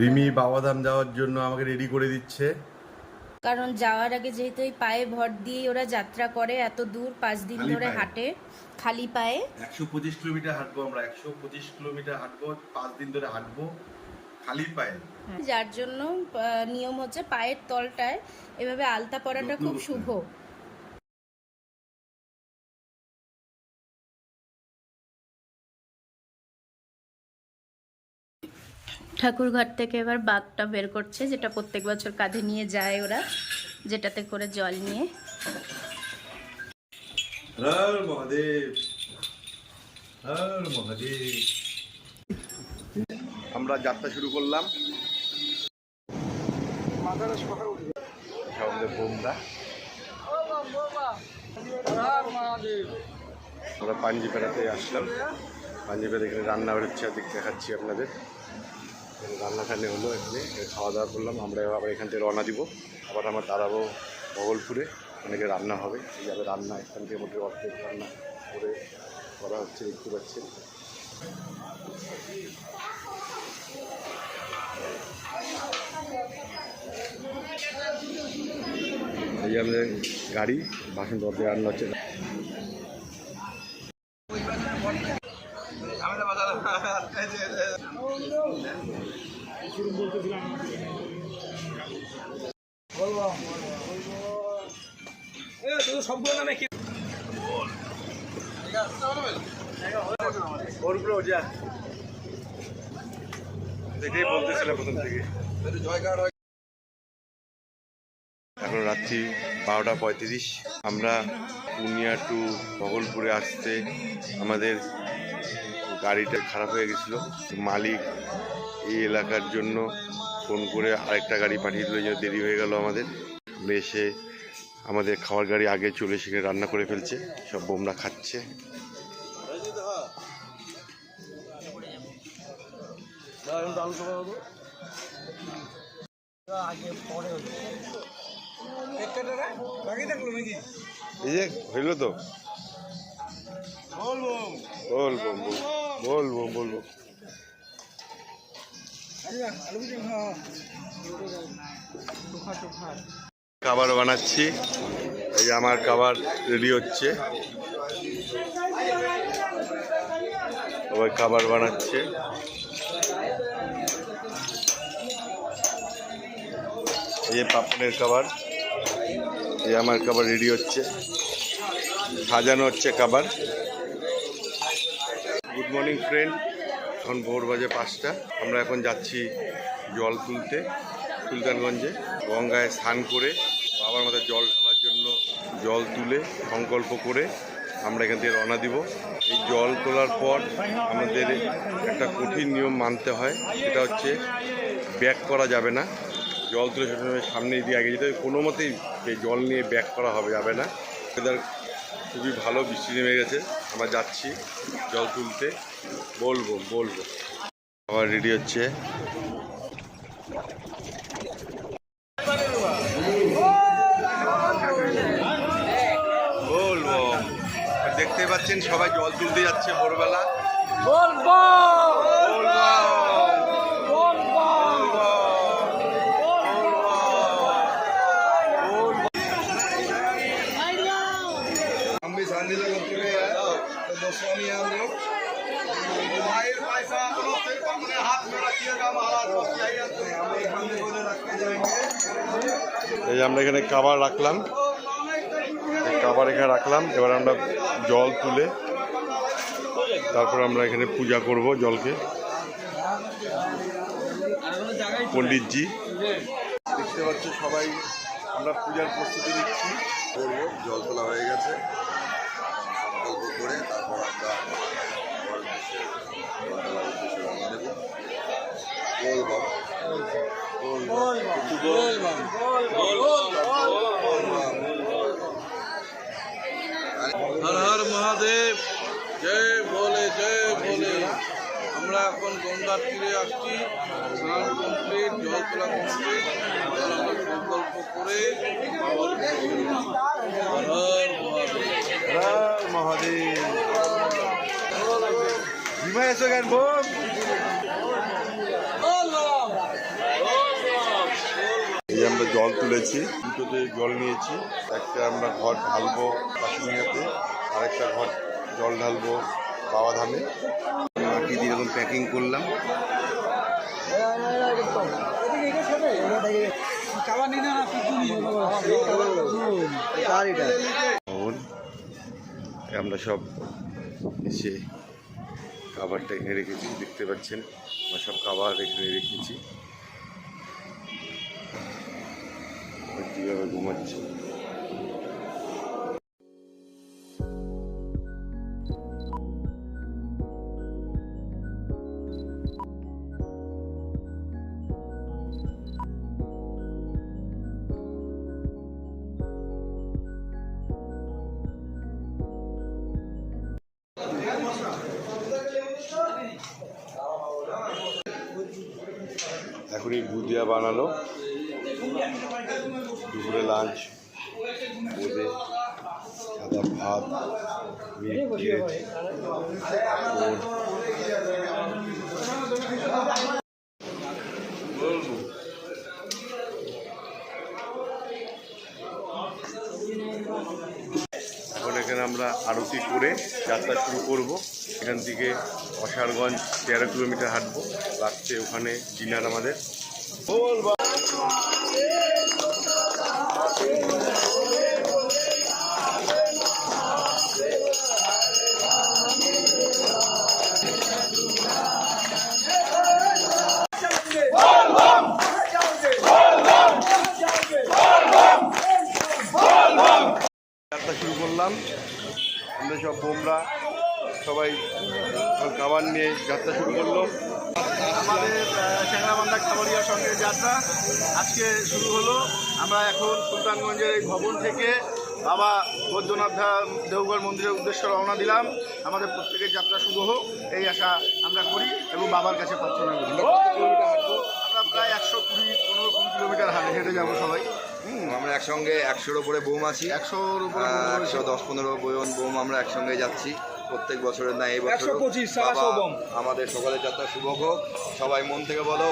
রিমি বাবাধাম যাওয়ার জন্য আমাকে রেডি করে দিচ্ছে। কারণ যাওয়ার আগে যেহেতু এই পায়ে ভর দিয়ে ওরা যাত্রা করে এত দূর পাঁচ দিন খালি ধরে পায়ে। হাঁটে খালি পায়ে। একশো পঁচিশ কিলোমিটার হাঁটবো আমরা একশো পঁচিশ কিলোমিটার হাঁটবো পাঁচ দিন ধরে হাঁটবো খালি পায়ে। যার জন্য আহ, নিয়ম হচ্ছে পায়ের তলটায় এভাবে আলতা পরাটা খুব শুভ। ঠাকুরঘর থেকে এবার বাঘটা বের করছে যেটা প্রত্যেক বছর কাঁধে নিয়ে যায় ওরা যেটাতে করে জল নিয়ে। আমরা যাত্রা শুরু করলাম। আমাদের বোমরা। আমরা পাঞ্জিপেড়াতে আসলাম। পাঞ্জিপেড়া এখানে রান্না হচ্ছে দিক দেখাচ্ছি আপনাদের। এখানে রান্নাখানে হলো এখানে। খাওয়া দাওয়া করলাম। আমরা আবার এখান থেকে রওনা দিব। আবার আমরা দাঁড়াবো ভগলপুরে অনেকে রান্না হবে। এইভাবে রান্না, এখান থেকে মোটামুটি অর্ধেক রান্না করে করা হচ্ছে, দেখতে পাচ্ছেন। যে আমাদের গাড়ি বাসন দরজা রান্না হচ্ছে যা এটাই বলতেছিলাম প্রথম থেকে। এখন রাত্রি বারোটা পঁয়ত্রিশ। আমরা পূর্ণিয়া টু ভগলপুরে আসতে আমাদের গাড়িটা খারাপ হয়ে গেছিল। মালিক এই এলাকার জন্য ফোন করে আরেকটা গাড়ি পাঠিয়ে দিল যে দেরি হয়ে গেল আমাদের। এসে আমাদের খাওয়ার গাড়ি আগে চলে সেখানে রান্না করে ফেলছে, সব বোমরা খাচ্ছে। এই যে হইল তো। বলব বলব বলব খাবার বানাচ্ছি। এই যে আমার খাবার রেডি হচ্ছে। সবাই খাবার বানাচ্ছে। এই পাপনের খাবার। এই আমার খাবার রেডি হচ্ছে। সাজানো হচ্ছে খাবার। গুড মর্নিং ফ্রেন্ড এখন ভোর বাজে পাঁচটা। আমরা এখন যাচ্ছি জল তুলতে, সুলতানগঞ্জে। গঙ্গায় স্নান করে বাবার মাথায় জল ঢালার জন্য জল তুলে সংকল্প করে আমরা এখান থেকে রওনা দিব। এই জল তোলার পর আমাদের একটা কঠিন নিয়ম মানতে হয়। সেটা হচ্ছে ব্যাক করা যাবে না। জল তুলে সবসময় সামনে দিয়ে আগে যেতে কোনো মতেই জল নিয়ে ব্যাক করা হবে, যাবে না। ওয়েদার খুবই ভালো, বৃষ্টি নেমে গেছে। আমরা যাচ্ছি জল তুলতে। বলব বলব। আবার রেডি হচ্ছে। বলব। দেখতে পাচ্ছেন সবাই জল তুলতে যাচ্ছে ভোরবেলা। বলব! এই আমরা এখানে কাবার রাখলাম। কাবার এখানে রাখলাম। এবার আমরা জল তুলে তারপর আমরা এখানে পূজা করব জলকে। পণ্ডিতজি। দেখতে পাচ্ছ সবাই, আমরা পূজার প্রস্তুতি নিচ্ছি। করব, জল তোলা হয়ে গেছে। করে তারপর আমরা ঘর উদ্দেশ্যে জল তোলার উদ্দেশ্যে রওনা দেবো বলব হর হর মহাদেব জয় বলে জয় বলে। আমরা এখন গঙ্গার তীরে আসছি স্নান কমপ্লিট জল তোলা কমপ্লিট এবার আমরা সংকল্প করে হর মহাদেব। বিমা এসো কেন বোন এই যে আমরা জল তুলেছি, দুটোতে জল নিয়েছি। একটা আমরা ঘর ঢালবো কাশ্মীরাতে, আরেকটা ঘর জল ঢালবো বাবা ধামে মাটি দিয়ে এরকম প্যাকিং করলাম। আমরা সব এসে খাবারটা এখানে রেখেছি, দেখতে পাচ্ছেন। আমরা সব খাবার এখানে রেখেছি। 유형을 못 맞추죠. বোঁদে সাদা ভাত এখন এখানে আমরা আরতি করে যাত্রা শুরু করব। এখান থেকে অসারগঞ্জ তেরো কিলোমিটার হাঁটবো। রাত্রে ওখানে ডিনার আমাদের। যাত্রা শুরু করলাম। আমরা সব বোমরা সবাই খাবার নিয়ে যাত্রা শুরু করল। আমাদের চ্যাংরাবান্ধা খাবারিয়ার সঙ্গে যাত্রা আজকে শুরু হলো। আমরা এখন সুলতানগঞ্জের এই ভবন থেকে বাবা বৈদ্যনাথ দেওঘর মন্দিরের উদ্দেশ্যে রওনা দিলাম। আমাদের প্রত্যেকের যাত্রা শুভ হোক, এই আশা আমরা করি এবং বাবার কাছে প্রার্থনা করি। আমরা প্রায় একশো কুড়ি, পনেরো কুড়ি কিলোমিটার হাঁটে হেঁটে যাব সবাই। আমরা একসঙ্গে একশোর উপরে বোম আছি একশোর উপরে একশো দশ পনেরো বোম বোম আমরা একসঙ্গে যাচ্ছি প্রত্যেক বছরের না এই বছর 125 সারাশো বোম। আমাদের সকলের যাত্রা শুভ হোক সবাই মন থেকে বলো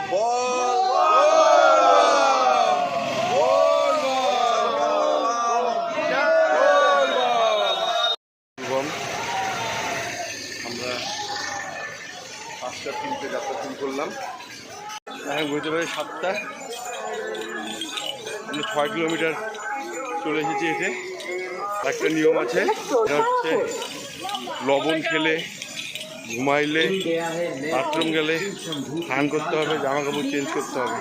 আমরা পাঁচটা তিনটে যাত্রা শুরু করলাম এখন ঘুরতে পারি সাতটা আমরা ছয় কিলোমিটার চলে এসেছি এতে একটা নিয়ম আছে সেটা হচ্ছে লবণ খেলে, ঘুমাইলে, বাথরুম গেলে স্নান করতে হবে জামা কাপড় চেঞ্জ করতে হবে।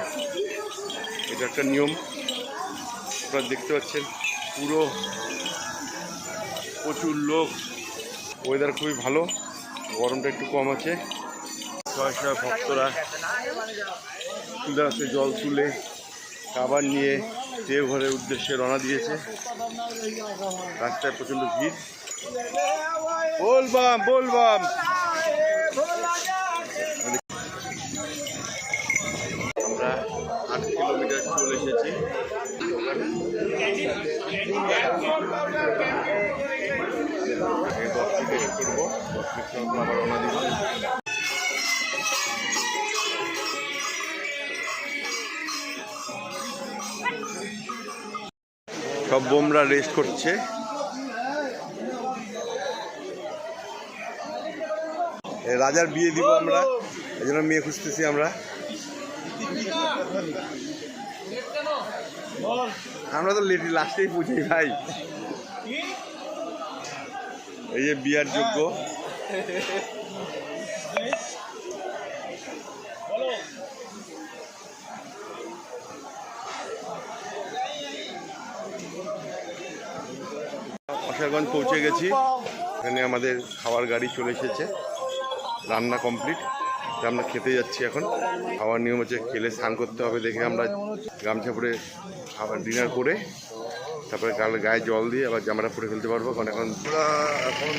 এটা একটা নিয়ম। আপনারা দেখতে পাচ্ছেন, পুরো প্রচুর লোক। ওয়েদার খুবই ভালো, গরমটা একটু কম আছে। শয়ে ভক্তরা তুলাতে জল তুলে, খাবার নিয়ে দেওঘরের উদ্দেশ্যে রওনা দিয়েছে। রাস্তায় প্রচণ্ড ভিড়। বলবাম বলবাম আমরা আট কিলোমিটার চলে এসেছি। দশ মিনিট করব দশ রওনা দিব। সব বোমরা রেস্ট করছে। রাজার বিয়ে দিব আমরা, এই জন্য মেয়ে খুঁজতেছি আমরা। আমরা তো লেট লাস্টেই পৌঁছাই ভাই। এই যে বিয়ার যোগ্য। অশারগঞ্জ পৌঁছে গেছি। এখানে আমাদের খাওয়ার গাড়ি চলে এসেছে। রান্না কমপ্লিট আমরা খেতে যাচ্ছি এখন। খাওয়ার নিয়ম হচ্ছে খেলে স্নান করতে হবে দেখে আমরা গামছা পরে খাবার ডিনার করে তারপরে কাল গায়ে জল দিয়ে আবার জামাটা পরে ফেলতে পারব। কারণ এখন এখন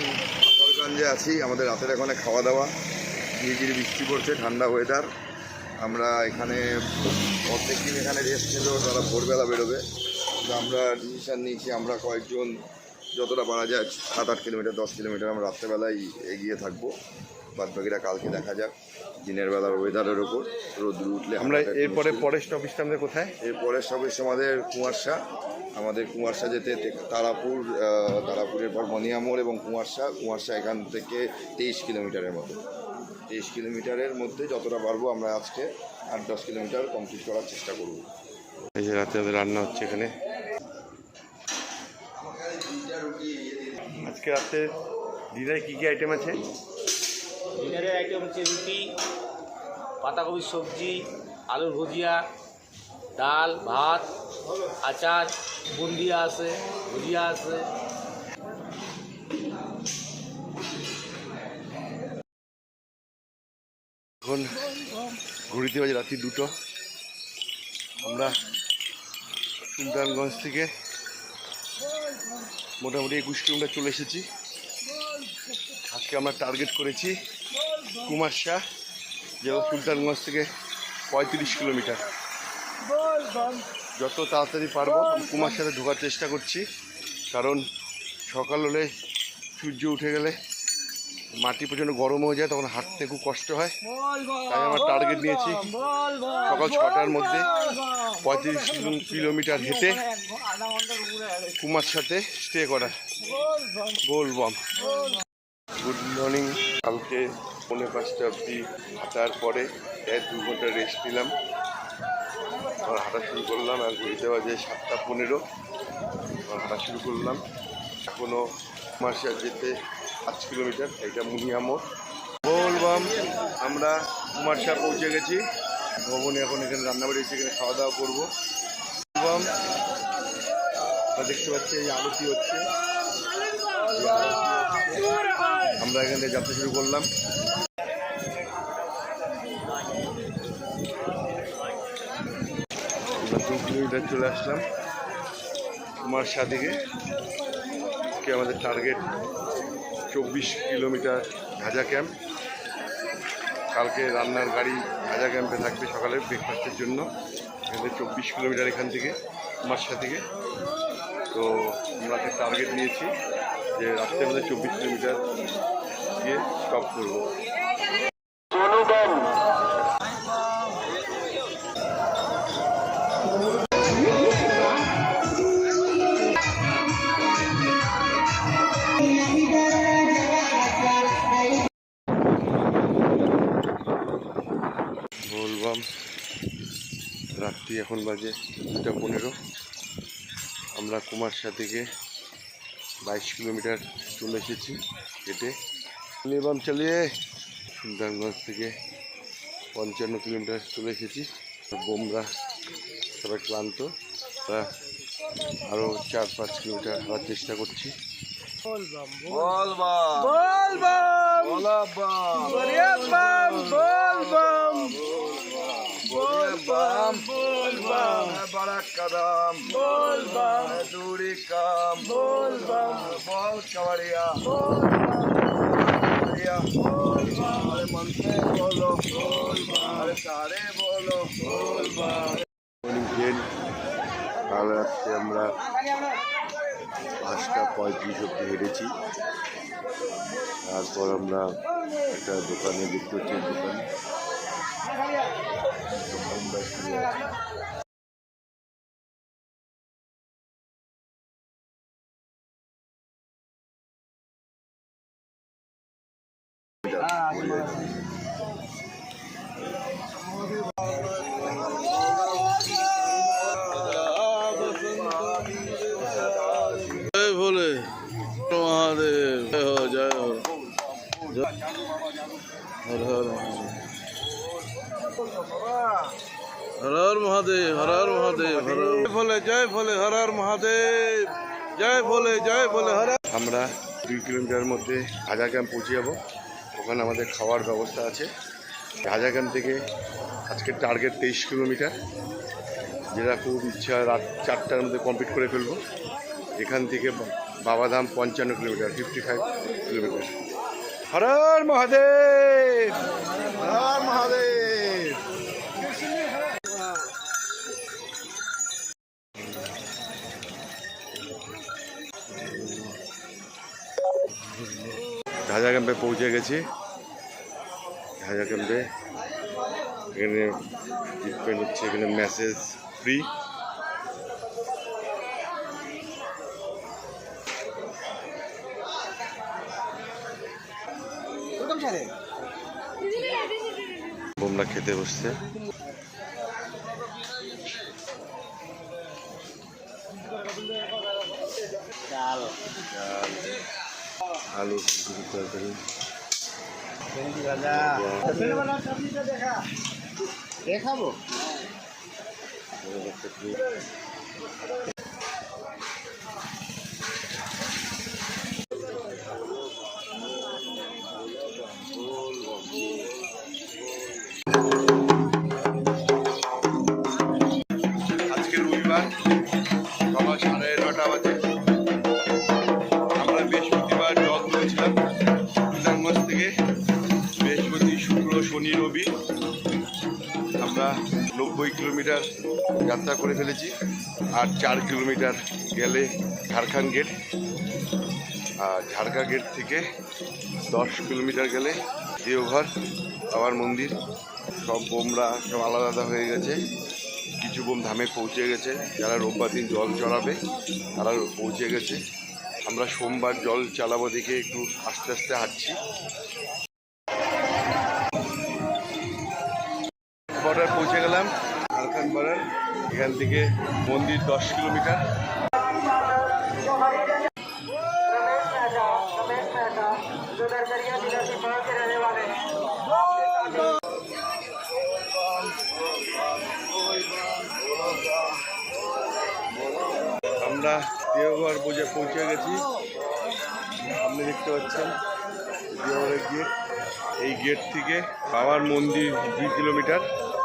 পাথরগঞ্জে আছি। আমাদের রাতের এখানে খাওয়া দাওয়া। ঝিরিঝিরি বৃষ্টি পড়ছে, ঠান্ডা ওয়েদার আমরা এখানে প্রত্যেক দিন এখানে রেস্ট নিলেও তারা ভোরবেলা বেরোবে। আমরা ডিসিশন নিয়েছি, আমরা কয়েকজন যতটা পারা যায় সাত আট কিলোমিটার দশ কিলোমিটার আমরা রাত্রেবেলায় এগিয়ে থাকব। বাদ বাকিরা কালকে দেখা যাক দিনের বেলার ওয়েদারের ওপর রোদ উঠলে আমরা এরপরে। পরের স্টপেজটা আমাদের কোথায়? এরপরে সবেশ আমাদের কুয়ারশা আমাদের কুয়ারশা যেতে তারাপুর তারাপুরের পর মনিয়ামোড় এবং কুয়ারশা কুয়ারশা এখান থেকে তেইশ কিলোমিটারের মতো। তেইশ কিলোমিটারের মধ্যে যতটা পারব আমরা আজকে আট দশ কিলোমিটার কমপ্লিট করার চেষ্টা করব। এই যে রাতে রান্না হচ্ছে এখানে। আজকে রাতে ডিনারে কি কি আইটেম আছে? ডিনারের আইটেম হচ্ছে রুটি পাতাকপির সবজি আলুর ভুজিয়া ডাল ভাত আচার বুন্দিয়া আছে ভুজিয়া আছে। এখন ঘুরিতে বাজে রাত্রি দুটো। আমরা সুলতানগঞ্জ থেকে মোটামুটি একুশ কিলোমিটার চলে এসেছি। আজকে আমরা টার্গেট করেছি কুমারশাহ যেটা সুলতানগঞ্জ থেকে পঁয়ত্রিশ কিলোমিটার। যত তাড়াতাড়ি পারব কুমার সাথে ঢোকার চেষ্টা করছি, কারণ সকাল হলে সূর্য উঠে গেলে মাটি প্রচণ্ড গরম হয়ে যায় তখন হাঁটতে খুব কষ্ট হয়। তাই আমার টার্গেট নিয়েছি। সকাল ছটার মধ্যে পঁয়ত্রিশ কিলোমিটার হেঁটে কুমার সাথে স্টে করা। বলবাম গুড মর্নিং কালকে পৌনে পাঁচটা অবধি হাঁটার পরে এক দু ঘণ্টা রেস্ট নিলাম। আবার হাঁটা শুরু করলাম আর ঘুরিতে বাজে সাতটা পনেরো। আবার হাঁটা শুরু করলাম। এখনও কুমারশাহ যেতে পাঁচ কিলোমিটার, এটা মুনিয়ামোড় বলবাম আমরা কুমারশাহ পৌঁছে গেছি। ভবনে এখন এখানে রান্নাবাড়ি এসে এখানে খাওয়া দাওয়া করব বলবাম আমরা দেখতে পাচ্ছি এই আরতি হচ্ছে। আমরা এখান থেকে যাত্রা শুরু করলাম। দু কিলোমিটার চলে আসলাম। থেকে আজকে আমাদের টার্গেট চব্বিশ কিলোমিটার ভাজা ক্যাম্প। কালকে রান্নার গাড়ি ভাজা ক্যাম্পে থাকবে সকালে ব্রেকফাস্টের জন্য। এখানে চব্বিশ কিলোমিটার এখান থেকে মাসা থেকে। তো আমরা একটা টার্গেট নিয়েছি যে রাত্রে আমাদের চব্বিশ কিলোমিটার গিয়ে স্টপ করব। এখন বাজে দুটা পনেরো। আমরা কুমারশা থেকে বাইশ কিলোমিটার চলে এসেছি হেঁটে। বলবাম চালিয়ে সুলতানগঞ্জ থেকে পঞ্চান্ন কিলোমিটার চলে এসেছি। বোমরা সবাই ক্লান্ত। তা আরও চার পাঁচ কিলোমিটার হওয়ার চেষ্টা করছি। বারাকাদাম বলবাম দূরি কাম। বলবাম বল কাওয়ারিয়া কাওয়ারিয়া আরে মন্ত্রে বলো। আরে সারে বলো। ট্রেন কাল রাত্রে আমরা পাঁচটা পঁয়ত্রিশ অব্দি হেঁটেছি। তারপর আমরা একটা দোকানে দেখতে হচ্ছে দোকান। ভোলে মহাদেব জয় হো জয় হো হর হর মহাদেব। হর হর মহাদেব হর মহাদেব। হর হর ভোলে জয় ভোলে হর মহাদেব। জয় ভোলে জয় ভোলে হর আমরা দুই কিলোমিটার মধ্যে হাজা ক্যাম্প পৌঁছে যাব। ওখানে আমাদের খাওয়ার ব্যবস্থা আছে। হাজা ক্যাম্প থেকে আজকের টার্গেট তেইশ কিলোমিটার। যেটা খুব ইচ্ছা রাত চারটার মধ্যে কমপ্লিট করে ফেলব। এখান থেকে বাবাধাম পঞ্চান্ন kilometre fifty five kilometre. Har Har Mahadev! Har Mahadev! Jhajha ক্যাম্পে পৌঁছে গেছি। ঝাঁঝা ক্যাম্পে। এখানে ট্রিটমেন্ট হচ্ছে, এখানে মেসেজ ফ্রি বোমরা খেতে বসছে। আলু ফুলকপির তরকারি। দেখাবো? নব্বই কিলোমিটার যাত্রা করে ফেলেছি আর চার কিলোমিটার গেলে ঝাড়খণ্ড গেট। আর ঝাড়খা গেট থেকে দশ কিলোমিটার গেলে দেওঘর বাবার মন্দির। সব বোমরা সব আলাদা আলাদা হয়ে গেছে। কিছু বোম ধামে পৌঁছে গেছে। যারা রোববার দিন জল চড়াবে, তারা পৌঁছে গেছে। আমরা সোমবার জল চালাবো দেখে একটু আস্তে আস্তে হাঁটছি। বর্ডার পৌঁছে গেলাম। ঝাড়খণ্ড বর্ডার, এখান থেকে মন্দির দশ কিলোমিটার। আমরা দেওঘর বুঝে পৌঁছে গেছি। সামনে দেখতে পাচ্ছেন, দেওঘরের গেট এই গেট থেকে বাবার মন্দির দুই কিলোমিটার।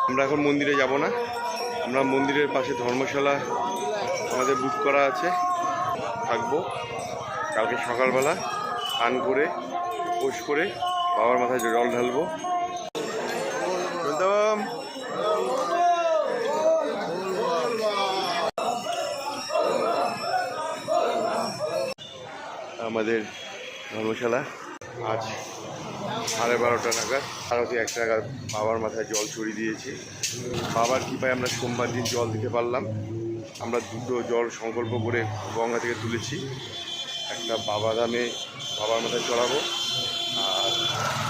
আমরা এখন মন্দিরে যাব না। আমরা মন্দিরের পাশে ধর্মশালা আমাদের বুক করা আছে। থাকব। কালকে সকালবেলা স্নান করে পোষ করে বাবার মাথায় জল ঢালবো। আমাদের ধর্মশালা আজ সাড়ে বারোটা নাগাদ। আরতি একটা নাগাদ বাবার মাথায় জল ছড়িয়ে দিয়েছি। বাবার কৃপায় আমরা সোমবার দিন জল দিতে পারলাম। আমরা দুটো জল সংকল্প করে গঙ্গা থেকে তুলেছি। একটা বাবা দামে বাবার মাথায় চড়াবো, আর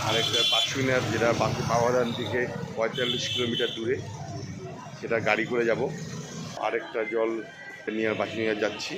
আরেকটা পাঁচশোনাথ যেটা বাকি বাবাদান থেকে পঁয়তাল্লিশ কিলোমিটার দূরে, সেটা গাড়ি করে যাব। আরেকটা জল নিয়ে বাসুনিয়া যাচ্ছি।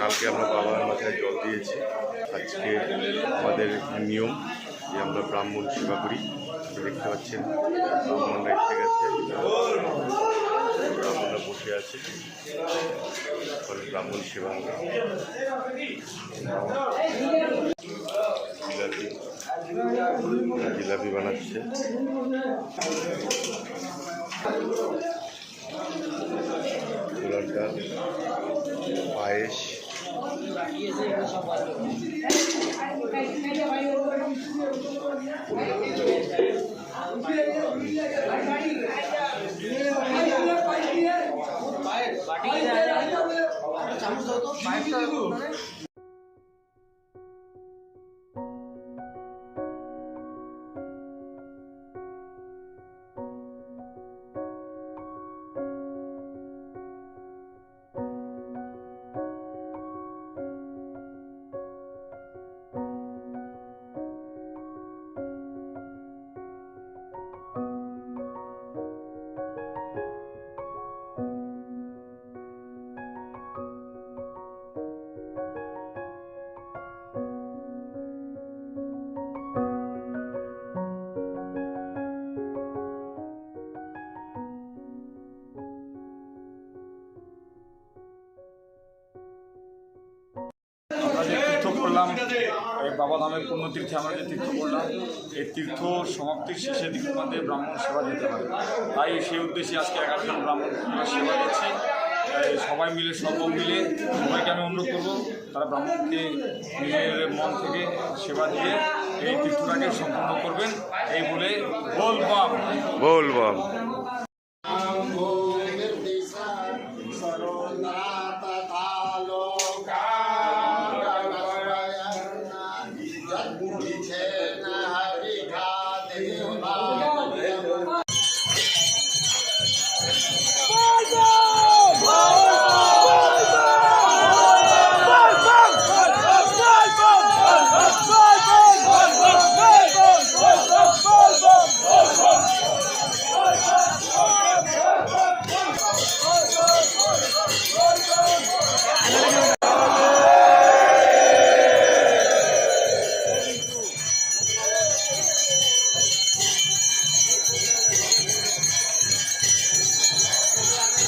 কালকে আমরা বাবার মাথায় জল দিয়েছি। আজকে আমাদের নিয়ম যে আমরা ব্রাহ্মণ সেবা করি। দেখতে পাচ্ছেন ব্রাহ্মণরা এসে গেছে। ব্রাহ্মণরা বসে আছে। ব্রাহ্মণ সেবা জিলাপি জিলাপি বানাচ্ছে। ছোলার ডাল পায়েস আমরা করলাম এই বাবা ধামের পুণ্যতীর্থে আমরা যে তীর্থ করলাম, এই তীর্থ সমাপ্তির শেষে দিকে আমাদের ব্রাহ্মণ সেবা দিতে হবে। তাই সেই উদ্দেশ্যে আজকে এগারোজন ব্রাহ্মণ সেবা দিচ্ছি। সবাই মিলে, সব মিলে, সবাইকে আমি অনুরোধ করব, তারা ব্রাহ্মণকে নিজের মন থেকে সেবা দিয়ে এই তীর্থটাকে সম্পূর্ণ করবেন। এই বলে বলবাম বলবাম